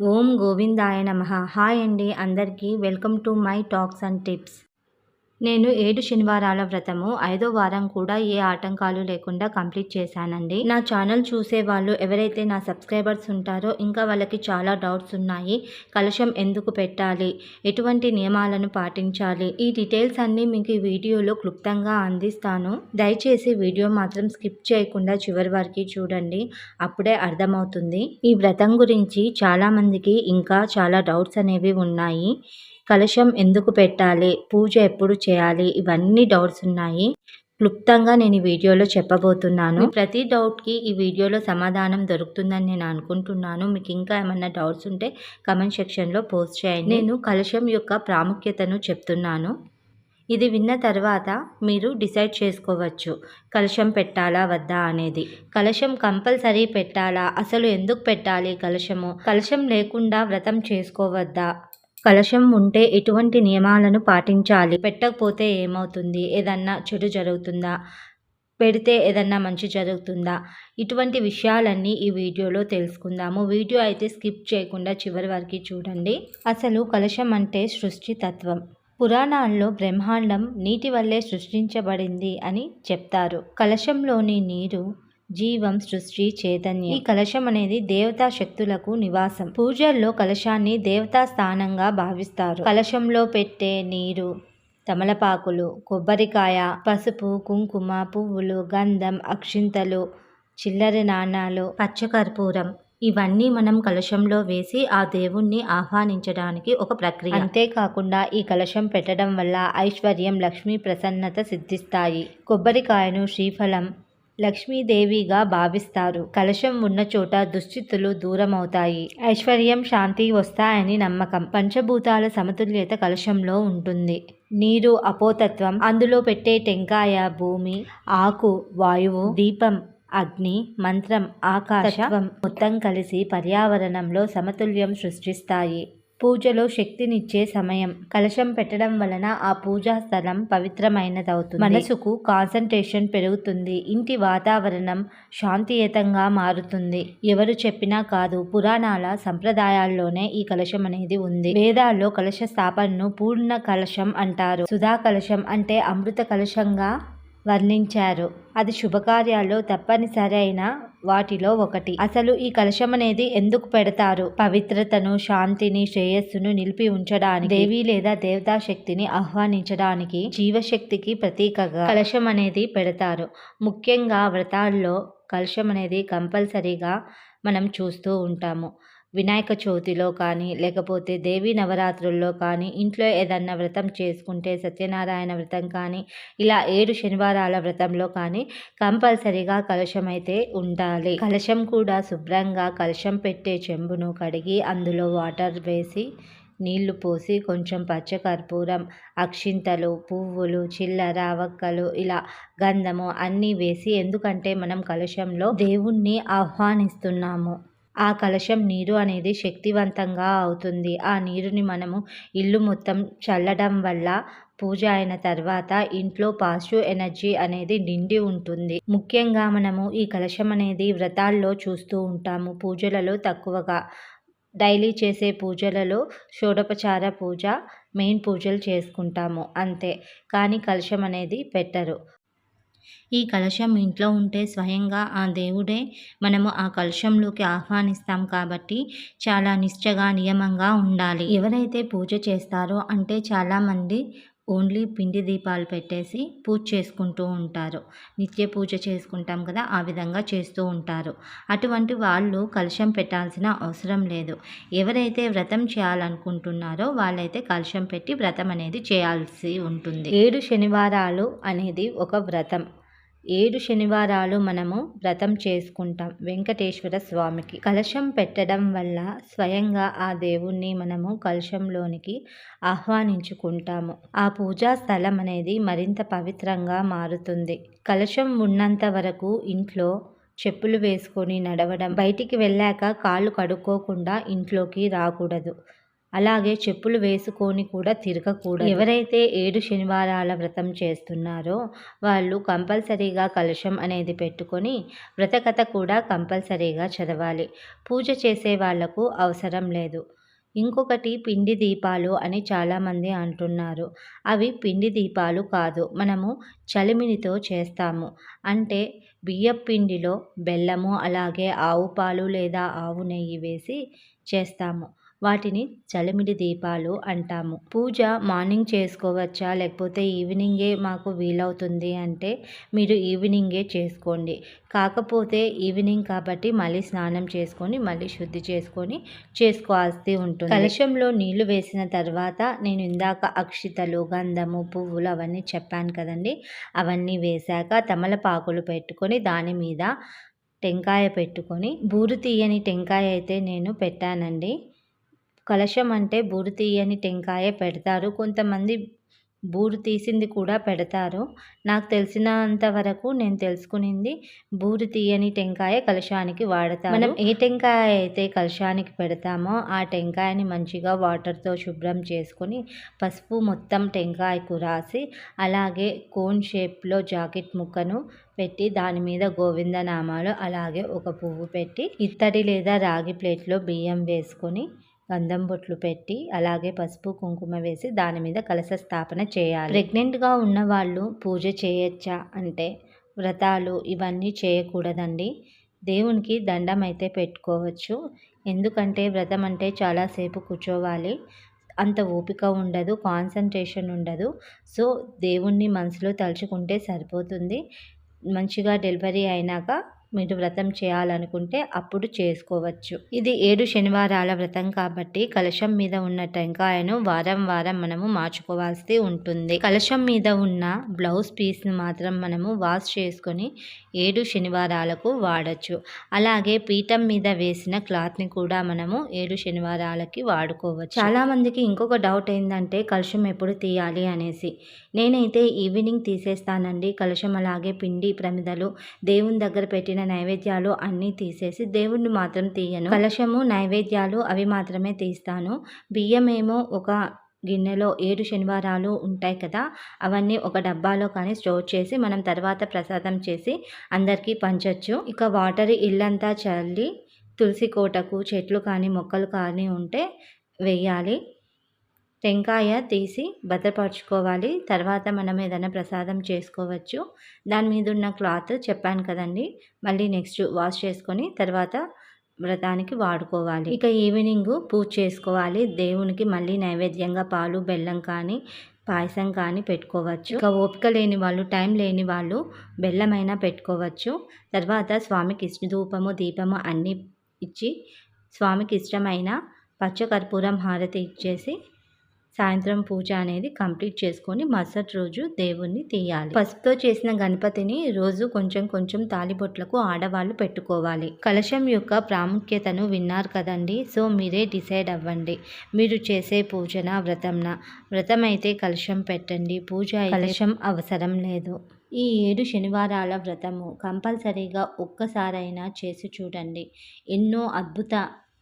ఓం గోవిందాయ నమ. హాయ్ అండి అందరికీ. Welcome to my talks and tips. నేను ఏడు శనివారాల వ్రతము ఐదో వారం కూడా ఏ ఆటంకాలు లేకుండా కంప్లీట్ చేశానండి. నా ఛానల్ చూసే వాళ్ళు ఎవరైతే నా సబ్స్క్రైబర్స్ ఉంటారో ఇంకా వాళ్ళకి చాలా డౌట్స్ ఉన్నాయి కలశం ఎందుకు పెట్టాలి ఎటువంటి నియమాలను పాటించాలి ఈ డీటెయిల్స్ అన్నీ మీకు ఈ వీడియోలో క్లుప్తంగా అందిస్తాను. దయచేసి వీడియో మాత్రం స్కిప్ చేయకుండా చివరి వరకు చూడండి అప్పుడే అర్థమవుతుంది. ఈ వ్రతం గురించి చాలామందికి ఇంకా చాలా డౌట్స్ అనేవి ఉన్నాయి. కలశం ఎందుకు పెట్టాలి? పూజ ఎప్పుడు చేయాలి? ఇవన్నీ డౌట్స్ ఉన్నాయి. క్లుప్తంగా నేను ఈ వీడియోలో చెప్పబోతున్నాను. ప్రతి డౌట్కి ఈ వీడియోలో సమాధానం దొరుకుతుందని నేను అనుకుంటున్నాను. మీకు ఇంకా ఏమైనా డౌట్స్ ఉంటే కమెంట్ సెక్షన్లో పోస్ట్ చేయండి. నేను కలశం యొక్క ప్రాముఖ్యతను చెప్తున్నాను. ఇది విన్న తర్వాత మీరు డిసైడ్ చేసుకోవచ్చు. కలశం పెట్టాలా వద్దా అనేది. కలశం కంపల్సరీ పెట్టాలా? అసలు ఎందుకు పెట్టాలి కలశము? కలశం లేకుండా వ్రతం చేసుకోవద్దా? కలశం ఉంటే ఎటువంటి నియమాలను పాటించాలి? పెట్టకపోతే ఏమవుతుంది? ఏదన్నా చెడు జరుగుతుందా? పెడితే ఏదన్నా మంచి జరుగుతుందా? ఇటువంటి విషయాలన్నీ ఈ వీడియోలో తెలుసుకుందాము. వీడియో అయితే స్కిప్ చేయకుండా చివరి వరకు చూడండి. అసలు కలశం అంటే సృష్టి తత్వం. పురాణాల్లో బ్రహ్మాండం నీటి వల్లే సృష్టించబడింది అని చెప్తారు. కలశంలోని నీరు జీవం సృష్టి చైతన్యం. ఈ కలశం అనేది దేవతా శక్తులకు నివాసం. పూజల్లో కలశాన్ని దేవతా స్థానంగా భావిస్తారు. కలశంలో పెట్టే నీరు తమలపాకులు కొబ్బరికాయ పసుపు కుంకుమ పువ్వులు గంధం అక్షింతలు చిల్లర నాణాలు పచ్చకర్పూరం ఇవన్నీ మనం కలశంలో వేసి ఆ దేవుణ్ణి ఆహ్వానించడానికి ఒక ప్రక్రియ. అంతేకాకుండా ఈ కలశం పెట్టడం వల్ల ఐశ్వర్యం లక్ష్మీ ప్రసన్నత సిద్ధిస్తాయి. కొబ్బరికాయను శ్రీఫలం లక్ష్మీదేవిగా భావిస్తారు. కలశం ఉన్న చోట దుశ్చితులు దూరమవుతాయి. ఐశ్వర్యం శాంతి వస్తాయని నమ్మకం. పంచభూతాల సమతుల్యత కలశంలో ఉంటుంది. నీరు అపోతత్వం అందులో పెట్టే టెంకాయ భూమి ఆకు వాయువు దీపం అగ్ని మంత్రం ఆకాశం మొత్తం కలిసి పర్యావరణంలో సమతుల్యం సృష్టిస్తాయి. పూజలో శక్తినిచ్చే సమయం. కలశం పెట్టడం వలన ఆ పూజా స్థలం పవిత్రమైనదవుతుంది. మనసుకు కాన్సన్ట్రేషన్ పెరుగుతుంది. ఇంటి వాతావరణం శాంతియుతంగా మారుతుంది. ఎవరు చెప్పినా కాదు పురాణాల సంప్రదాయాల్లోనే ఈ కలశం అనేది ఉంది. వేదాల్లో కలశ స్థాపనను పూర్ణ కలశం అంటారు. సుధా కలశం అంటే అమృత కలశంగా వర్ణించారు. అది శుభకార్యాల్లో తప్పనిసరి అయిన వాటిలో ఒకటి. అసలు ఈ కలశం అనేది ఎందుకు పెడతారు? పవిత్రతను శాంతిని శ్రేయస్సును నిలిపి ఉంచడానికి దేవి లేదా దేవతా శక్తిని ఆహ్వానించడానికి జీవశక్తికి ప్రతీకగా కలశం అనేది పెడతారు. ముఖ్యంగా వ్రతాల్లో కలశం అనేది కంపల్సరీగా మనం చూస్తూ ఉంటాము. వినాయక చవితిలో కానీ లేకపోతే దేవీ నవరాత్రుల్లో కానీ ఇంట్లో ఏదన్నా వ్రతం చేసుకుంటే సత్యనారాయణ వ్రతం కానీ ఇలా ఏడు శనివారాల వ్రతంలో కానీ కంపల్సరీగా కలశం అయితే ఉండాలి. కలశం కూడా శుభ్రంగా కలశం పెట్టే చెంబును కడిగి అందులో వాటర్ వేసి నీళ్ళు పోసి కొంచెం పచ్చకర్పూరం అక్షింతలు పువ్వులు చిల్లర వక్కలు ఇలా గంధము అన్నీ వేసి ఎందుకంటే మనం కలశంలో దేవుణ్ణి ఆహ్వానిస్తున్నాము. ఆ కలశం నీరు అనేది శక్తివంతంగా అవుతుంది. ఆ నీరుని మనము ఇల్లు మొత్తం చల్లడం వల్ల పూజ అయిన తర్వాత ఇంట్లో పాజిటివ్ ఎనర్జీ అనేది నిండి ఉంటుంది. ముఖ్యంగా మనము ఈ కలశం అనేది వ్రతాల్లో చూస్తూ ఉంటాము. పూజలలో తక్కువగా డైలీ చేసే పూజలలో షోడపచార పూజ మెయిన్ పూజలు చేసుకుంటాము. అంతే. కానీ కలశం అనేది పెట్టరు. ఈ కలశం ఇంట్లో ఉంటే స్వయంగా ఆ దేవుడే మనము ఆ కలశంలోకి ఆహ్వానిస్తాం కాబట్టి చాలా నిశ్చగా నియమంగా ఉండాలి. ఎవరైతే పూజ చేస్తారో అంటే చాలామంది ఓన్లీ పిండి దీపాలు పెట్టేసి పూజ చేసుకుంటూ ఉంటారు. నిత్య పూజ చేసుకుంటాం కదా ఆ విధంగా చేస్తూ ఉంటారు. అటువంటి వాళ్ళు కలుషం పెట్టాల్సిన అవసరం లేదు. ఎవరైతే వ్రతం చేయాలనుకుంటున్నారో వాళ్ళైతే కలుషం పెట్టి వ్రతం అనేది చేయాల్సి ఉంటుంది. ఏడు శనివారాలు అనేది ఒక వ్రతం. ఏడు శనివారాలు మనము వ్రతం చేసుకుంటాం వెంకటేశ్వర స్వామికి. కలశం పెట్టడం వల్ల స్వయంగా ఆ దేవుణ్ణి మనము కలశంలోనికి ఆహ్వానించుకుంటాము. ఆ పూజా స్థలం అనేది మరింత పవిత్రంగా మారుతుంది. కలశం ఉన్నంత వరకు ఇంట్లో చెప్పులు వేసుకొని నడవడం బయటికి వెళ్ళాక కాళ్ళు కడుక్కోకుండా ఇంట్లోకి రాకూడదు. అలాగే చెప్పులు వేసుకొని కూడా తిరగకూడదు. ఎవరైతే ఏడు శనివారాల వ్రతం చేస్తున్నారో వాళ్ళు కంపల్సరీగా కలశం అనేది పెట్టుకొని వ్రతకథ కూడా కంపల్సరీగా చదవాలి. పూజ చేసే వాళ్ళకు అవసరం లేదు. ఇంకొకటి పిండి దీపాలు అని చాలామంది అంటున్నారు. అవి పిండి దీపాలు కాదు మనము చలిమినితో చేస్తాము. అంటే బియ్యం పిండిలో బెల్లము అలాగే ఆవు పాలు లేదా ఆవు నెయ్యి వేసి చేస్తాము. వాటిని చలిమిడి దీపాలు అంటాము. పూజ మార్నింగ్ చేసుకోవచ్చా? లేకపోతే ఈవినింగే మాకు వీలవుతుంది అంటే మీరు ఈవినింగే చేసుకోండి. కాకపోతే ఈవినింగ్ కాబట్టి మళ్ళీ స్నానం చేసుకొని మళ్ళీ శుద్ధి చేసుకొని చేసుకోవాల్సి ఉంటుంది. కలశంలో నీళ్ళు వేసిన తర్వాత నేను ఇందాక అక్షితలు గంధము పువ్వులు అవన్నీ చెప్పాను కదండి. అవన్నీ వేశాక తమలపాకులు పెట్టుకొని దాని మీద టెంకాయ పెట్టుకొని బూరు తీయని టెంకాయ అయితే నేను పెట్టానండి. కలశం అంటే బూరు తీయని టెంకాయ పెడతారు. కొంతమంది బూరు తీసింది కూడా పెడతారు. నాకు తెలిసినంత వరకు నేను తెలుసుకునింది బూరు తీయని టెంకాయ కలశానికి వాడతారు. మనం ఏ టెంకాయ అయితే కలశానికి పెడతామో ఆ టెంకాయని మంచిగా వాటర్తో శుభ్రం చేసుకొని పసుపు మొత్తం టెంకాయకు రాసి అలాగే కోన్ షేప్లో జాకెట్ ముక్కను పెట్టి దాని మీద గోవిందనామాలు అలాగే ఒక పువ్వు పెట్టి ఇత్తడి లేదా రాగి ప్లేట్లో బియ్యం వేసుకొని గంధం బొట్లు పెట్టి అలాగే పసుపు కుంకుమ వేసి దాని మీద కలశ స్థాపన చేయాలి. ప్రెగ్నెంట్గా ఉన్న వాళ్ళు పూజ చేయొచ్చా అంటే వ్రతాలు ఇవన్నీ చేయకూడదండి. దేవునికి దండం అయితే పెట్టుకోవచ్చు. ఎందుకంటే వ్రతం అంటే చాలాసేపు కూర్చోవాలి. అంత ఓపిక ఉండదు కాన్సన్ట్రేషన్ ఉండదు. సో దేవుణ్ణి మనసులో తలుచుకుంటే సరిపోతుంది. మంచిగా డెలివరీ అయినాక మీరు వ్రతం చేయాలనుకుంటే అప్పుడు చేసుకోవచ్చు. ఇది ఏడు శనివారాల వ్రతం కాబట్టి కలశం మీద ఉన్న టెంకాయను వారం వారం మనము మార్చుకోవాల్సి ఉంటుంది. కలశం మీద ఉన్న బ్లౌజ్ పీస్ను మాత్రం మనము వాష్ చేసుకొని ఏడు శనివారాలకు వాడచ్చు. అలాగే పీఠం మీద వేసిన క్లాత్ని కూడా మనము ఏడు శనివారాలకి వాడుకోవచ్చు. చాలామందికి ఇంకొక డౌట్ ఏంటంటే కలశం ఎప్పుడు తీయాలి అనేసి. నేనైతే ఈవినింగ్ తీసేస్తానండి. కలశం అలాగే పిండి ప్రమిదలు దేవుని దగ్గర పెట్టిన నైవేద్యాలు అన్నీ తీసేసి దేవుణ్ణి మాత్రం తీయను. కలశము నైవేద్యాలు అవి మాత్రమే తీస్తాను. బియ్యమేమో ఒక గిన్నెలో ఏడు శనివారాలు ఉంటాయి కదా అవన్నీ ఒక డబ్బాలో కానీ స్టోర్ చేసి మనం తర్వాత ప్రసాదం చేసి అందరికీ పంచవచ్చు ఇక వాటర్ ఇల్లంతా చల్లి తులసి కోటకు చెట్లు కానీ మొక్కలు కానీ ఉంటే వెయ్యాలి టెంకాయ తీసి భద్రపరచుకోవాలి. తర్వాత మనం ఏదైనా ప్రసాదం చేసుకోవచ్చు. దాని మీద ఉన్న క్లాత్ చెప్పాను కదండి. మళ్ళీ నెక్స్ట్ వాష్ చేసుకొని తర్వాత వ్రతానికి వాడుకోవాలి. ఇక ఈవినింగ్ పూజ చేసుకోవాలి. దేవునికి మళ్ళీ నైవేద్యంగా పాలు బెల్లం కానీ పాయసం కానీ పెట్టుకోవచ్చు. ఇక ఓపిక లేని వాళ్ళు టైం లేని వాళ్ళు బెల్లమైనా పెట్టుకోవచ్చు. తర్వాత స్వామికి ఇష్ట ధూపము దీపము అన్నీ ఇచ్చి స్వామికి ఇష్టమైన పచ్చకర్పూరం హారతి ఇచ్చేసి సాయంత్రం పూజ అనేది కంప్లీట్ చేసుకొని మరుసటి రోజు దేవుణ్ణి తీయాలి. పసుపుతో చేసిన గణపతిని రోజు కొంచెం కొంచెం తాలిబొట్లకు ఆడవాళ్ళు పెట్టుకోవాలి. కలశం యొక్క ప్రాముఖ్యతను విన్నారు కదండి సో మీరే డిసైడ్ అవ్వండి. మీరు చేసే పూజన వ్రతంన? వ్రతం అయితే కలశం పెట్టండి పూజ కలశం అవసరం లేదు. ఈ ఏడు శనివారాల వ్రతము కంపల్సరీగా ఒక్కసారైనా చేసి చూడండి. ఎన్నో అద్భుత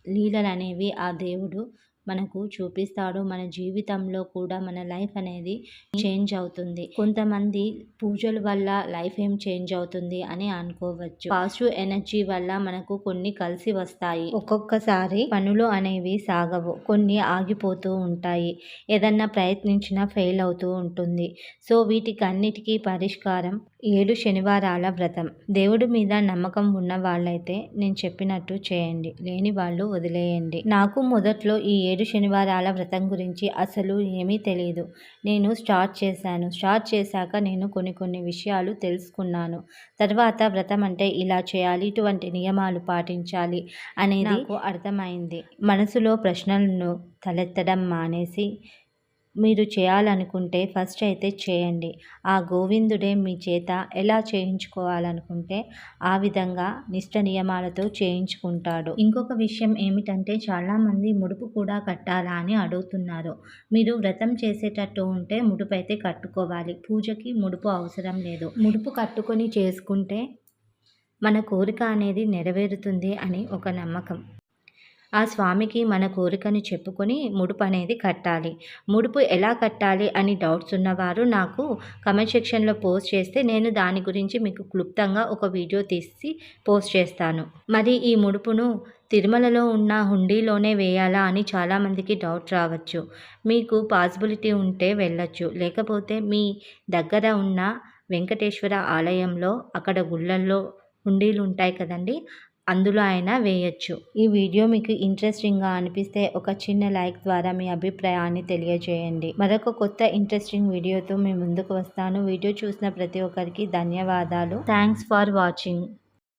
లీలలు అనేవి ఆ దేవుడు మనకు చూపిస్తాడు. మన జీవితంలో కూడా మన లైఫ్ అనేది చేంజ్ అవుతుంది. కొంతమంది పూజల వల్ల లైఫ్ ఏం చేంజ్ అవుతుంది అని అనుకోవచ్చు. పాజిటివ్ ఎనర్జీ వల్ల మనకు కొన్ని కలిసి వస్తాయి. ఒక్కొక్కసారి పనులు అనేవి సాగవు. కొన్ని ఆగిపోతూ ఉంటాయి. ఏదన్నా ప్రయత్నించినా ఫెయిల్ అవుతూ ఉంటుంది. సో వీటికి అన్నిటికీ పరిష్కారం ఏడు శనివారాల వ్రతం. దేవుడి మీద నమ్మకం ఉన్న వాళ్ళైతే నేను చెప్పినట్టు చేయండి. లేని వాళ్ళు వదిలేయండి. నాకు మొదట్లో ఈ ఏడు శనివారాల వ్రతం గురించి అసలు ఏమీ తెలియదు నేను స్టార్ట్ చేశాను. స్టార్ట్ చేశాక నేను కొన్ని కొన్ని విషయాలు తెలుసుకున్నాను. తర్వాత వ్రతం అంటే ఇలా చేయాలి ఇటువంటి నియమాలు పాటించాలి అనేది నాకు అర్థమైంది. మనసులో ప్రశ్నలను తలెత్తడం మానేసి మీరు చేయాలనుకుంటే ఫస్ట్ అయితే చేయండి. ఆ గోవిందుడే మీ చేత ఎలా చేయించుకోవాలనుకుంటే ఆ విధంగా నిష్ట నియమాలతో చేయించుకుంటాడు. ఇంకొక విషయం ఏమిటంటే చాలామంది ముడుపు కూడా కట్టాలా అని అడుగుతున్నారు. మీరు వ్రతం చేసేటట్టు ఉంటే ముడుపు అయితే కట్టుకోవాలి. పూజకి ముడుపు అవసరం లేదు. ముడుపు కట్టుకొని చేసుకుంటే మన కోరిక అనేది నెరవేరుతుంది అని ఒక నమ్మకం. ఆ స్వామికి మన కోరికను చెప్పుకొని ముడుపు అనేది కట్టాలి. ముడుపు ఎలా కట్టాలి అని డౌట్స్ ఉన్నవారు నాకు కమెంట్ సెక్షన్లో పోస్ట్ చేస్తే నేను దాని గురించి మీకు క్లుప్తంగా ఒక వీడియో తీసి పోస్ట్ చేస్తాను. మరి ఈ ముడుపును తిరుమలలో ఉన్న హుండీలోనే వేయాలా అని చాలామందికి డౌట్ రావచ్చు. మీకు పాసిబిలిటీ ఉంటే వెళ్ళచ్చు. లేకపోతే మీ దగ్గర ఉన్న వెంకటేశ్వర ఆలయంలో అక్కడ గుళ్ళల్లో హుండీలు ఉంటాయి కదండి అందులో అయినా వేయచ్చు. ఈ వీడియో మీకు ఇంట్రెస్టింగ్గా అనిపిస్తే ఒక చిన్న లైక్ ద్వారా మీ అభిప్రాయాన్ని తెలియజేయండి. మరొక కొత్త ఇంట్రెస్టింగ్ వీడియోతో మీ ముందుకు వస్తాను. వీడియో చూసిన ప్రతి ఒక్కరికి ధన్యవాదాలు. Thanks for watching.